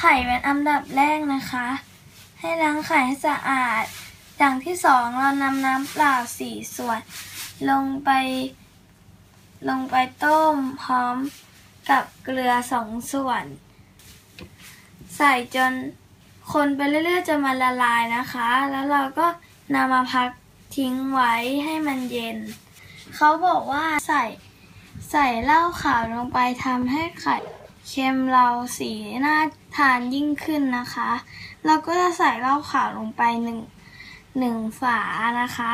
ไข่เป็นะคะ ให้ล้างไข่ให้สะอาด อย่างที่สองเรานำน้ำเปล่าสี่ส่วน ลงไป ลงไปต้มพร้อมกับเกลือสองส่วน ใส่จนคนไปเรื่อยๆจนมันละลายนะคะ แล้วเราก็นำมาพักทิ้งไว้ให้มันเย็น เขาบอกว่าใส่ใส่เหล้าขาวลงไปทำให้ไข่ เค็มเราสีน่าทานยิ่งขึ้นนะคะ เราก็จะใส่เหล้าขาวลงไปหนึ่งหนึ่งฝานะคะ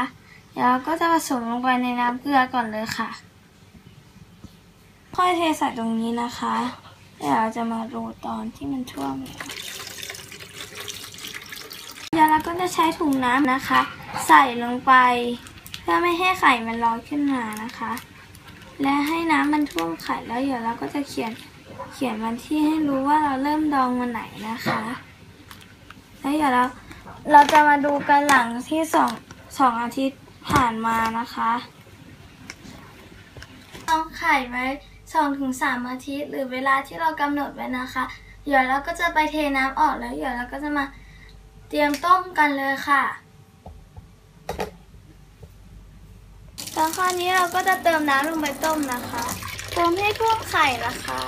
แล้วเราก็จะผสมลงไปในน้ำเกลือก่อนเลยค่ะ ค่อยเทใส่ตรงนี้นะคะเดี๋ยวเราจะมาดูตอนที่มันท่วมเดี๋ยวเราก็จะใช้ถุงน้ำนะคะ ใส่ลงไป เพื่อไม่ให้ไข่มันลอยขึ้นมานะคะ และให้น้ำมันท่วมไข่แล้วเดี๋ยวเราก็จะเขียน เขียนวันที่ให้รู้ว่าเราเริ่มดองวันไหนนะคะ แล้วเดี๋ยวเราเราจะมาดูกันหลังที่สองสองอาทิตย์ผ่านมานะคะต้องไข่ไว้สองถึงสามอาทิตย์ หรือเวลาที่เรากำหนดไว้นะคะ เดี๋ยวเราก็จะไปเทน้ำออกแล้วเดี๋ยวเราก็จะมาเตรียมต้มกันเลยค่ะตอนข้อนี้เราก็จะเติมน้ำลงไปต้มนะคะ เติมให้ท่วมไข่นะคะ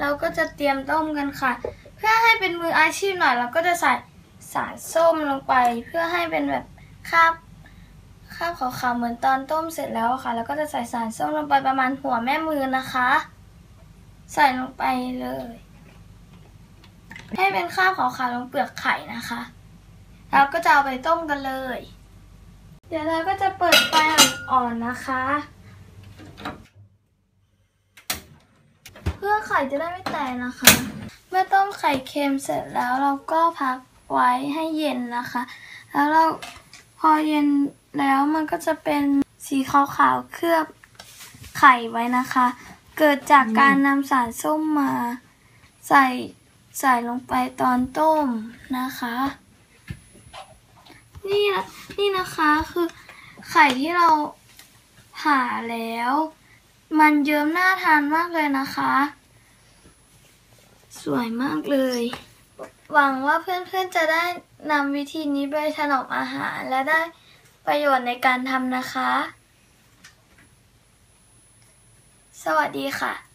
เราก็จะเตรียมต้มกันค่ะ เพื่อให้เป็นมืออาชีพหน่อยเราก็จะใส่สารส้มลงไป เพื่อให้เป็นแบบคราบคราบขาวๆเหมือนตอนต้มเสร็จแล้วค่ะ แล้วก็จะใส่สารส้มลงไปประมาณหัวแม่มือนะคะ ใส่ลงไปเลย ให้เป็นคาบขาวๆลงเปลือกไข่นะคะแล้วก็จะเอาไปต้มกันเลย เดี๋ยวเราก็จะเปิดไฟอ่อนๆนะคะ ไข่จะได้ไม่แตกนะคะ เมื่อต้มไข่เค็มเสร็จแล้วเราก็พักไว้ให้เย็นนะคะ แล้วเราพอเย็นแล้วมันก็จะเป็นสีขาวๆเคลือบไข่ไว้นะคะ เกิดจากการนำสารส้มมา ใส่ใส่ลงไปตอนต้มนะคะ นี่นะนี่นะคะคือไข่ที่เราผ่าแล้ว มันเยิ้มน่าทานมากเลยนะคะ สวยมากเลย หวังว่าเพื่อนๆจะได้นำวิธีนี้ไปถนอมอาหาร และได้ประโยชน์ในการทำนะคะ สวัสดีค่ะ